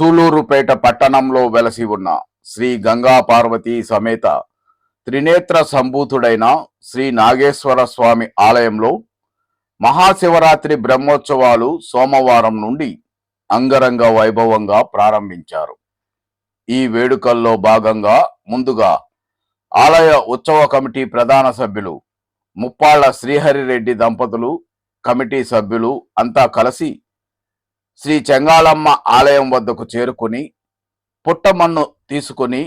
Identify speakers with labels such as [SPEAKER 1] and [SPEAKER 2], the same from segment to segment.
[SPEAKER 1] సూలూరుపేట పట్టణంలో వెలసి ఉన్న శ్రీ గంగా పార్వతీ సమేత త్రినేత్ర సంభూతుడైన శ్రీ నాగేశ్వర స్వామి ఆలయంలో మహాశివరాత్రి బ్రహ్మోత్సవాలు సోమవారం నుండి అంగరంగ వైభవంగా ప్రారంభించారు. ఈ వేడుకల్లో భాగంగా ముందుగా ఆలయ ఉత్సవ కమిటీ ప్రధాన సభ్యులు ముప్పాళ్ళ శ్రీహరిరెడ్డి దంపతులు కమిటీ సభ్యులు అంతా కలిసి శ్రీ చెంగాళమ్మ ఆలయం వద్దకు చేరుకుని పుట్టమన్ను తీసుకుని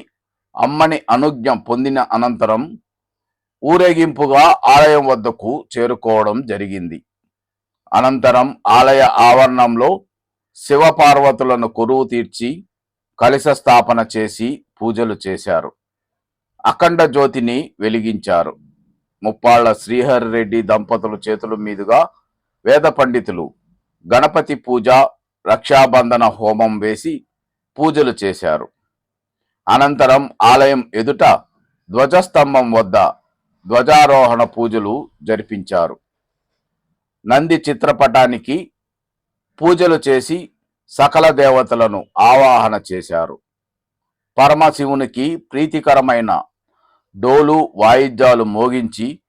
[SPEAKER 1] అమ్మని అనుజ్ఞ పొందిన అనంతరం ఊరేగింపుగా ఆలయం వద్దకు చేరుకోవడం జరిగింది. అనంతరం ఆలయ ఆవరణంలో శివపార్వతులను కొరువు తీర్చి కలశ స్థాపన చేసి పూజలు చేశారు. అఖండ జ్యోతిని వెలిగించారు. ముప్పాళ్ళ శ్రీహరిరెడ్డి దంపతుల చేతుల మీదుగా వేద పండితులు గణపతి పూజ రక్షాబంధన హోమం వేసి పూజలు చేశారు. అనంతరం ఆలయం ఎదుట ధ్వజస్తంభం వద్ద ధ్వజారోహణ పూజలు జరిపించారు. నంది చిత్రపటానికి పూజలు చేసి సకల దేవతలను ఆవాహన చేశారు. పరమశివునికి ప్రీతికరమైన డోలు వాయిద్యాలు మోగించి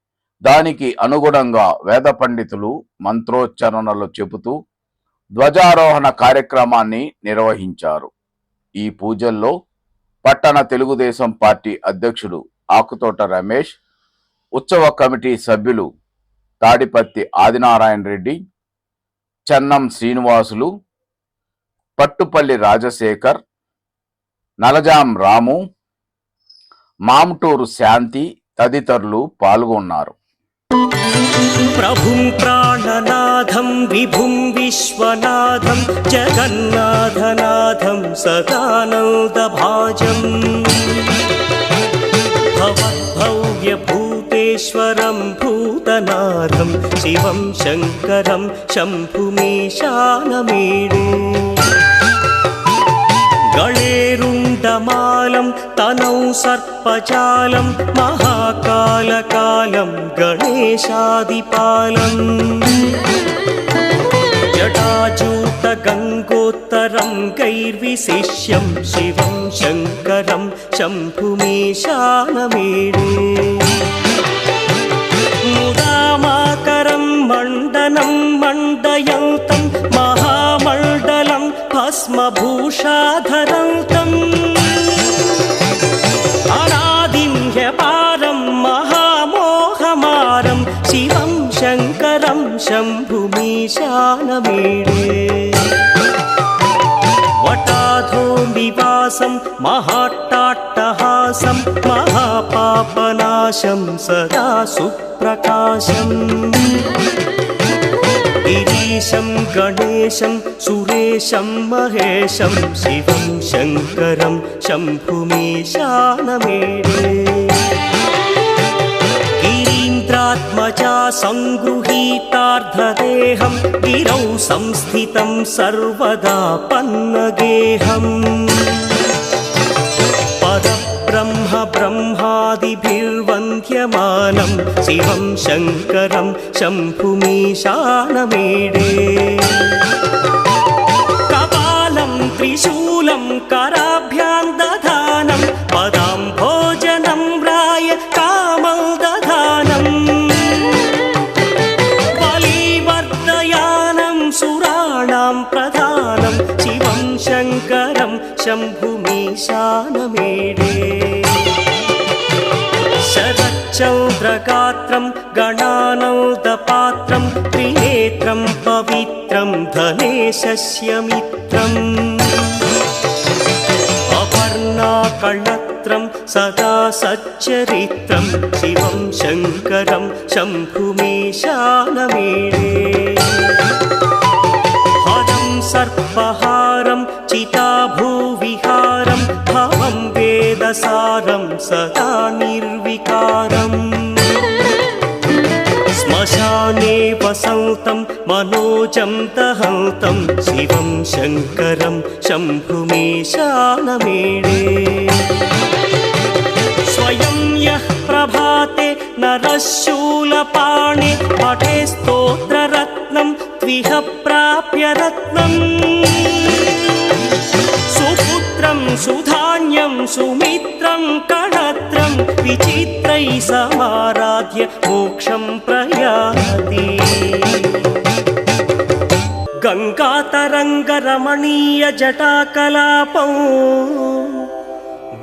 [SPEAKER 1] దానికి అనుగుణంగా వేద పండితులు మంత్రోచ్చరణలు చెబుతూ ధ్వజారోహణ కార్యక్రమాన్ని నిర్వహించారు. ఈ పూజల్లో పట్టణ తెలుగుదేశం పార్టీ అధ్యక్షుడు ఆకుతోట రమేష్ ఉత్సవ కమిటీ సభ్యులు తాడిపత్తి ఆదినారాయణ రెడ్డి చెన్నం శ్రీనివాసులు పట్టుపల్లి రాజశేఖర్ నలజాం రాము మామటూరు శాంతి తదితరులు పాల్గొన్నారు.
[SPEAKER 2] प्रभुं प्राणनाथं विभुं विश्वनाथं जगन्नाथनाथं सदानन्दभाजम् भवद्भव्यभूतेश्वरं भूतनाथं शिवं शङ्करं शम्भुमीशानमीडे गणेरुण्डमालं तनौ सर्पजालं महाकालकालं गणेशादिपालम् जटाजूतगङ्गोत्तरं गैर्विशिष्यं शिवं शङ्करं शम्भुमीशानमेडे मुदामाकरं मण्डनं मण्डयन्तं महामण्डलं भस्मभूषाधरन्तम् జ్ఞానమేడే. వటాధోం వివాసం మహాట్టాట్టహాసం మహాపాపనాశం సదా సుప్రకాశం గిరీశం గణేశం సురేశం మహేశం శివం శంకరం శంభుమీశానమేడే. गिरीन्द्रात्मजा सङ्गृहीतार्धदेहं गिरौ संस्थितं सर्वदा पन्नगेहम् परब्रह्म ब्रह्मादिभिर्वन्द्यमानं शिवं शङ्करं शम्भुमीशानमेडे शम्भुमीशानमेडे शरच्चन्द्रगात्रं गणानौदपात्रं त्रिनेत्रं पवित्रं धनेशस्य मित्रम् अपर्णाकळत्रं सदा सच्चरित्रं शिवं शङ्करं शम्भुमीशानमेडे हरं सर्पहारं चिताभूविहारं भवं वेदसारं सदा निर्विकारम् श्मशाने वसन्तं मनोजं दहन्तं शिवं शङ्करं शम्भुमीशानमेडे स्वयं यः प्रभाते नरः शूलपाणे पठे स्तोत्ररत्नं त्विह प्राप्य रत्नम् सुधान्यं सुमित्रं कणत्रं विचित्रैः समाराध्य मोक्षं प्रयाति गङ्गातरङ्गरमणीयजटाकलापौ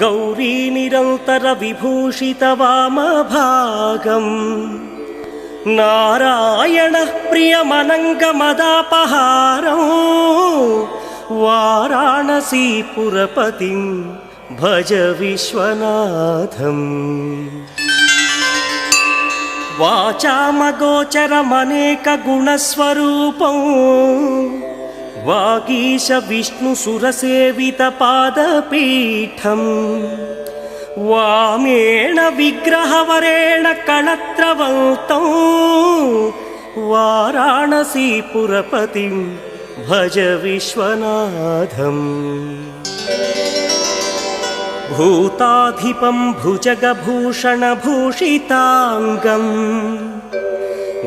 [SPEAKER 2] गौरीनिरन्तरविभूषितवामभागम् नारायणः प्रियमनङ्गमदापहारौ वाराणसीपुरपतिं भज विश्वनाथम् वाचामगोचरमनेकगुणस्वरूपौ वागीश विष्णुसुरसेवितपादपीठम् वामेण विग्रहवरेण कणत्रवन्तौ वाराणसीपुरपतिं भज विश्वनाथम् भूताधिपं भुजगभूषणभूषिताङ्गम्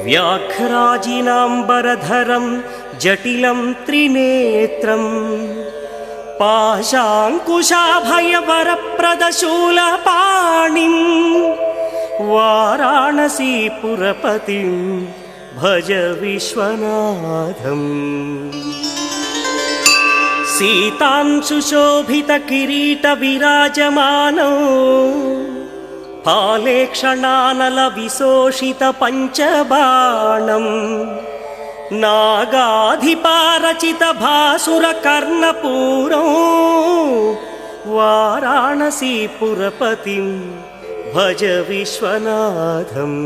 [SPEAKER 2] व्याघ्राजिनाम्बरधरं जटिलं त्रिनेत्रम् पाशाङ्कुशाभयवरप्रदशूलपाणिं वाराणसीपुरपतिं भज विश्वनाथम् सीतांशुशोभितकिरीटविराजमानौ फालेक्षणानलविशोषितपञ्चबाणम् नागाधिपारचितभासुरकर्णपूरौ वाराणसीपुरपतिं भज विश्वनाथम्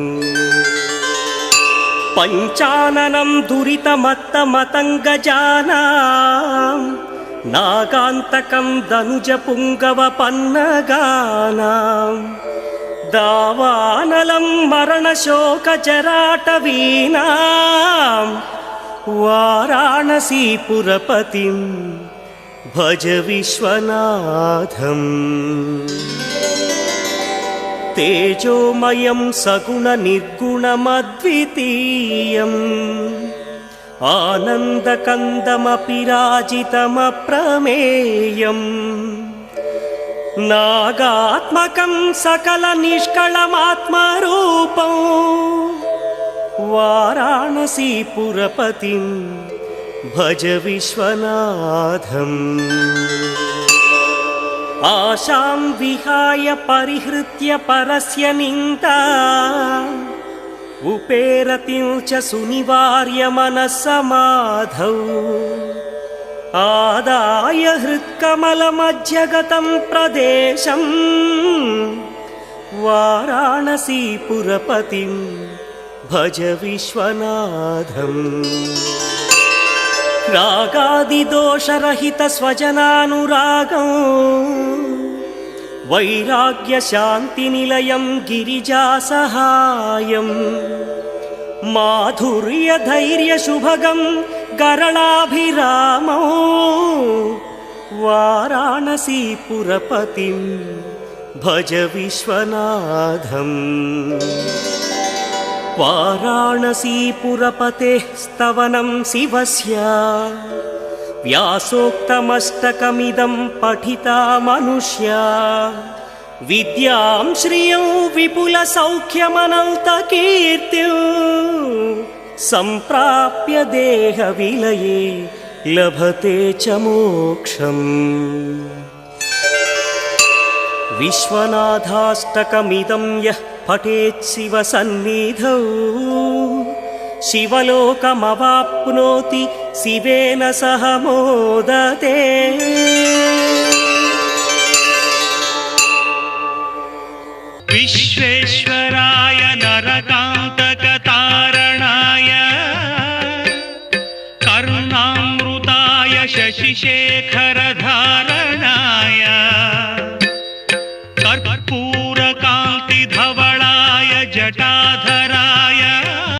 [SPEAKER 2] पञ्चाननं నాగాంతకం దనుజ పుంగవ పన్నగానాం. దావానలం మరణశోక జరాటవీనాం వారాణసీపురపతిం భజ విశ్వనాథం. తేజోమయం సగుణ నిర్గుణమద్వితీయం आनन्दकन्दमपि राजितमप्रमेयम् नागात्मकं सकलनिष्कळमात्मरूपं वाराणसीपुरपतिं भज विश्वनाथम् आशां विहाय परिहृत्य परस्य निन्दा उपेरतिं च सुनिवार्य मनस्समाधौ आदाय हृत्कमलमध्यगतं प्रदेशम् वाराणसीपुरपतिं भज विश्वनाथम् रागादिदोषरहितस्वजनानुरागम् वैराग्यशान्तिनिलयं गिरिजासहायम् माधुर्यधैर्यशुभगं गरलाभिरामौ वाराणसीपुरपतिं भज विश्वनाथम् वाराणसीपुरपतेः स्तवनं शिवस्य व्यासोक्तमष्टकमिदं पठिता मनुष्या विद्यां श्रियं विपुलसौख्यमनन्तकीर्तिं सम्प्राप्य देहविलये लभते च मोक्षम् विश्वनाथाष्टकमिदं यः पठेत् शिवसन्निधौ शिवलोकमवाप्नोति शिवेन सह मोदते।
[SPEAKER 3] विश्वेश्वराय नरकान्तकतारणाय करुणामृताय शशिशेखरधारिणे